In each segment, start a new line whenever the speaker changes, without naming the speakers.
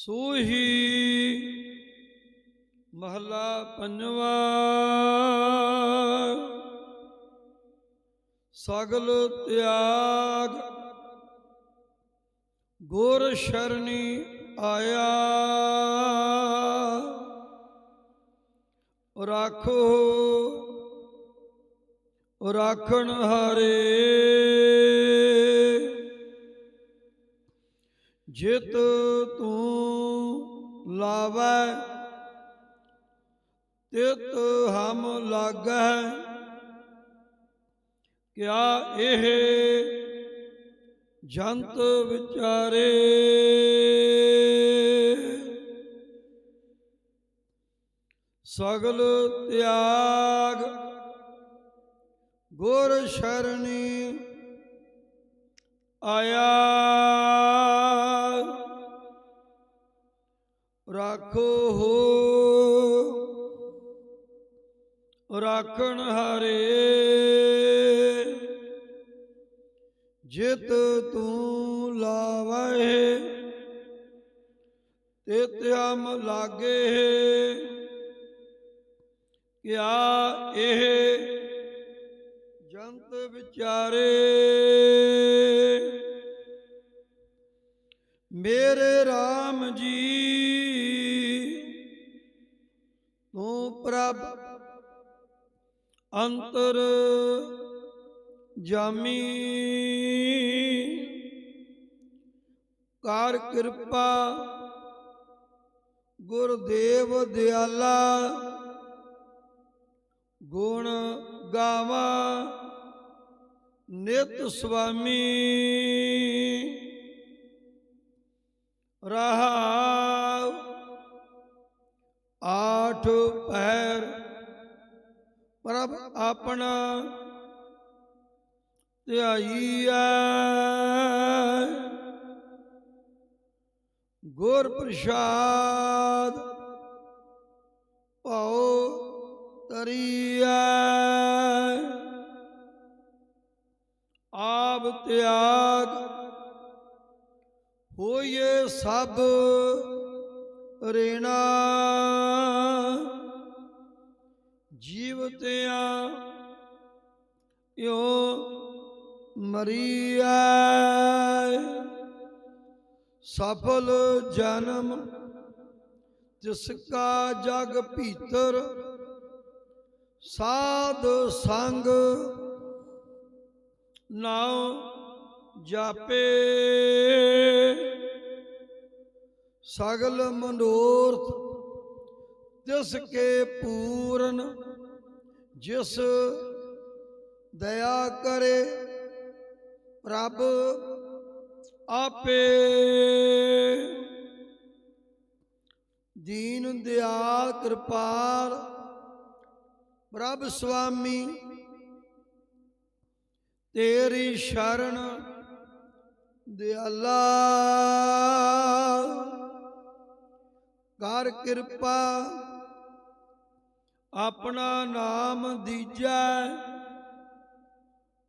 ਸੂਹੀ ਮਹਲਾ ਪੰਜਵਾ। ਸਗਲ ਤਿਆਗ ਗੁਰ ਸ਼ਰਣੀ ਆਇਆ। ਰਾਖੋ ਰਾਖਣ ਹਾਰੇ। ਜਿਤ ਤੂੰ ਲਾਵੈ, ਤਿਤ ਹਮ ਲਾਗੈ ਕਿਆ ਇਹ ਜੰਤ ਵਿਚਾਰੇ? ਸਗਲ ਤਿਆਗ ਗੁਰ ਸ਼ਰਣੀ ਆਇਆ। ਰਾਖੋ ਹੋ। ਰਾਖਣ ਹਾਰੇ। ਜਿਤ ਤੂੰ ਲਾਵੈ ਤੇ ਤਿਆਮ ਲਾਗੇ, ਕਿਆ ਇਹ ਜੰਤ ਵਿਚਾਰੇ। ਮੇਰੇ RAM ਜੀ ਪ੍ਰਭ ਅੰਤਰ ਜਾਮੀ। ਕਾਰ ਕਿਰਪਾ ਗੁਰਦੇਵ ਦਿਆਲਾ ਗੁਣ ਗਾਵਾ ਨਿਤ ਸੁਆਮੀ। ਰਹਾਉ ਆਠ ਪਹਿਰ ਪ੍ਰਭ ਆਪਣਾ ਧਿਆਈਐ। ਗੁਰ ਪ੍ਰਸਾਦ ਭਾਉ ਤਰੀਐ ਆਪ ਤਿਆਗ ਹੋਈਏ ਸਭ ਰੇਣਾ। ਜੀਵਤਿਆਂ ਯੋ ਮਰੀਐ। ਸਫਲ ਜਨਮ, ਜਿਸ ਕਾ ਜਗ ਭੀਤਰ, ਸਾਧ ਸੰਗ ਨਾਉ ਜਾਪੇ। ਸਗਲ ਮਨੋਰਥ, ਤਿਸ ਕੇ ਪੂਰਨ ਜਿਸ ਦਇਆ ਕਰੇ ਪ੍ਰਭ ਆਪੇ ਦੀਨ ਦਿਆਲ ਕਿਰਪਾਲ ਪ੍ਰਭ ਸੁਆਮੀ ਤੇਰੀ ਸ਼ਰਨ ਦਿਆਲਾ ਕਰ ਕਿਰਪਾ ਆਪਣਾ ਨਾਮ ਦੀਜੈ।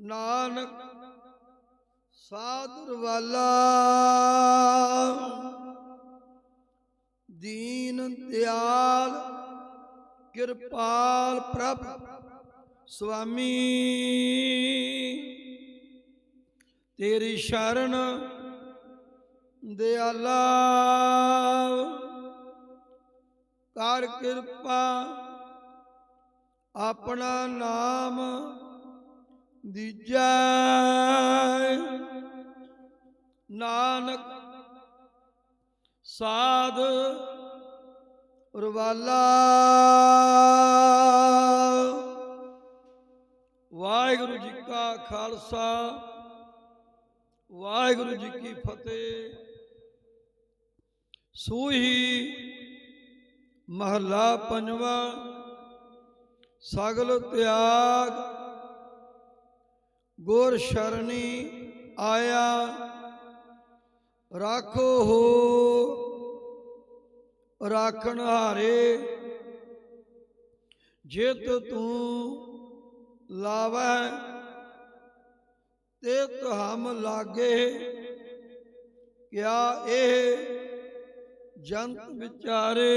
ਨਾਨਕ ਸਾਧੁਰ ਵਾਲਾ ਦੀਨ ਦਿਆਲ ਕਿਰਪਾਲ ਪ੍ਰਭ ਸੁਆਮੀ। ਤੇਰੀ ਸ਼ਰਨ ਦਿਆਲਾ। ਕਰ ਕਿਰਪਾ ਆਪਣਾ ਨਾਮ ਦੀਜੈ। ਨਾਨਕ ਸਾਧ ਰਵਾਲਾ। ਵਾਹਿਗੁਰੂ ਜੀ ਕਾ ਖਾਲਸਾ, ਵਾਹਿਗੁਰੂ ਜੀ ਕੀ ਫਤਿਹ। ਸੂਹੀ ਮਹਲਾ ਪੰਜਵਾਂ ਸਗਲ ਤਿਆਗ, ਗੁਰ ਸ਼ਰਣੀ ਆਇਆ, ਰਾਖੋ ਹੋ, ਰਾਖਣ ਹਾਰੇ, ਜਿਤ ਤੂੰ ਲਾਵੈ ਤੇ ਹਮ ਲਾਗੇ, ਕਿਆ ਇਹ ਜੰਤ ਵਿਚਾਰੇ।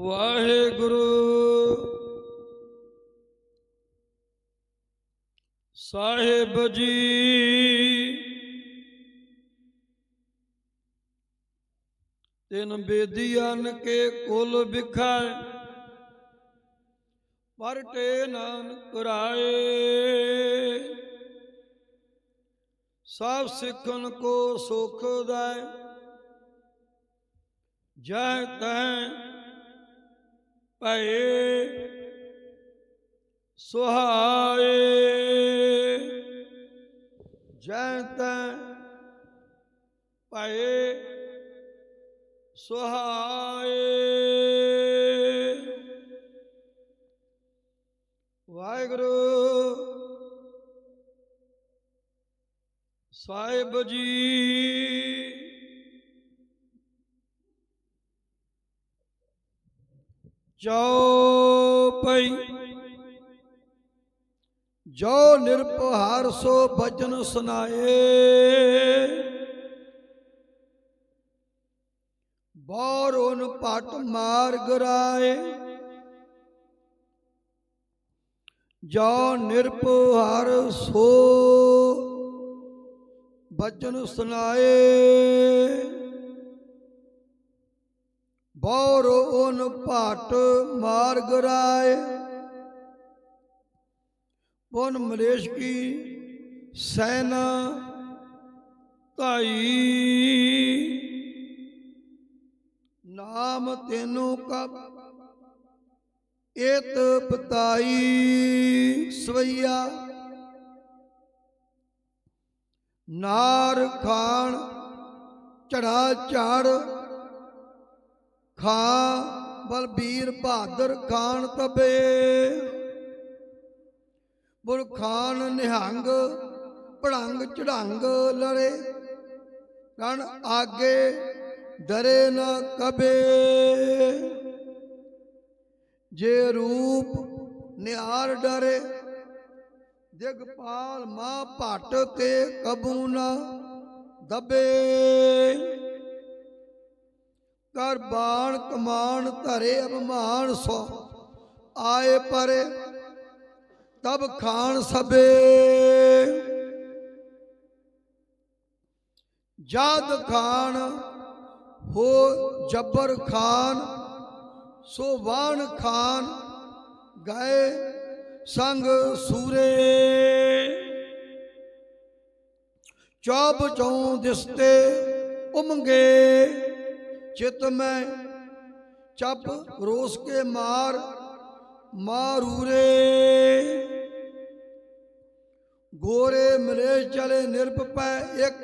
ਵਾਹਿਗੁਰੂ। ਸਾਹਿਬ ਜੀ, ਤਿਨ ਬੇਦੀਨ ਕੇ ਕੁਲ ਵਿਖਾਏ, ਪਰਟੇ ਨਾਨਕ ਰਾਏ ਸਭ ਸਿੱਖਣ ਕੋ ਸੁਖ ਦਾਇ ਜੈ ਤੈ ਭਏ ਸੁਹਾਏ। ਜੈ ਤੈ ਭਏ ਸੁਹਾਏ। ਵਾਹਿਗੁਰੂ ਸਾਹਿਬ ਜੀ। ਜੋ ਪਈ ਜੋ ਨਿਰਭਰ ਸੋ ਬਚਨ ਸੁਨਾਏ ਬੌਰਨ ਪਟ ਮਾਰ ਗਰਾਏ ਜੋ ਨਿਰਭਰ ਸੋ ਬਚਨ ਸੁਨਾਏ ਬੌਰ ਓਨ ਭਾਟ ਮਾਰਗ ਰਾਏ। ਬਨ ਮਲੇਸ਼ ਕੀ ਸੈਨਾ ਧਾਈ। ਨਾਮ ਤੈਨੂੰ ਕਬ ਏਤ ਪਤਾਈ ਸਵਈਆ। ਨਾਰ ਖਾਨ ਚੜਾ ਝਾੜ ਖਾਂ ਬਲਬੀਰ ਬਹਾਦਰ ਖਾਨ ਤਬੇ ਬੁਲ ਖਾਨ ਨਿਹੰਗ ਪੜੰਗ ਚੜੰਗ ਲੜੇ। ਰਣ ਆਗੇ ਡਰੇ ਨਾ ਕਬੇ ਜੇ ਰੂਪ ਨਿਹਾਰ ਡਰੇ, ਜਗਪਾਲ ਮਾਂ ਭੱਟ ਤੇ ਕਬੂ ਨਾ ਦਬੇ। ਕਰ ਬਾਣ ਕਮਾਨ ਧਰੇ ਅਭਮਾਨ ਸੋ। ਆਏ ਪਰੇ, ਤਬ ਖਾਨ ਸਬੇ ਜਦ ਖਾਨ ਹੋ ਜਬਰ ਖਾਨ, ਸੋ ਵਾਣ ਖਾਨ ਗਏ ਸੰਗ ਸੂਰੇ। ਚੌਬ ਚੌਂ ਦਿਸਤੇ ਉਮੰਗੇ। ਚਿਤ ਮੈਂ ਚੱਪ ਰੋਸ ਕੇ ਮਾਰ, ਮਾਰੂਰੇ। ਗੋਰੇ ਮਲੇਸ਼ ਚਲੇ ਨਿਰਭਪੈ ਇੱਕ,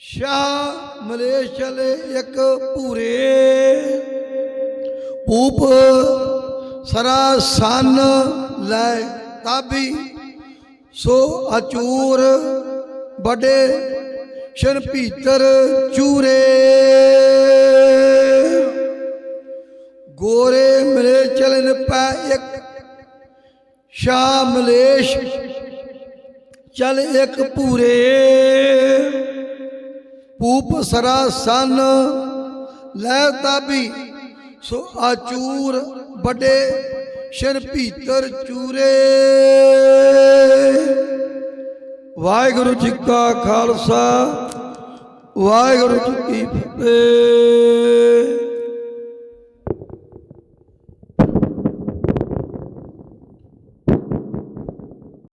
ਸ਼ਾਹ ਮਲੇਸ਼ ਚਲੇ ਇੱਕ ਭੂਰੇ। ਪੂਪ ਸਰਾ ਸੰਨ ਲੈ ਤਾਬੀ, ਸੋ ਅਚੂਰ ਵੱਡੇ ਸ਼ਨ ਭੀਤਰ ਚੂਰੇ। ਗੋਰੇ ਮਲੇ ਚਲਨ ਪੈ ਇੱਕ ਸ਼ਾ ਮਲੇਸ਼ ਚਲ ਇੱਕ ਪੂਰੇ ਪੂਪ ਸਰਾ ਸਨ, ਲੈ ਤਾਬੀ, ਸੋ ਆਚੂਰ ਵੱਡੇ ਸ਼ਨ ਭੀਤਰ ਚੂਰੇ। ਵਾਹਿਗੁਰੂ ਜੀ ਕਾ ਖਾਲਸਾ ਵਾਹਿਗੁਰੂ ਜੀ ਕੀ ਫਤਿਹ।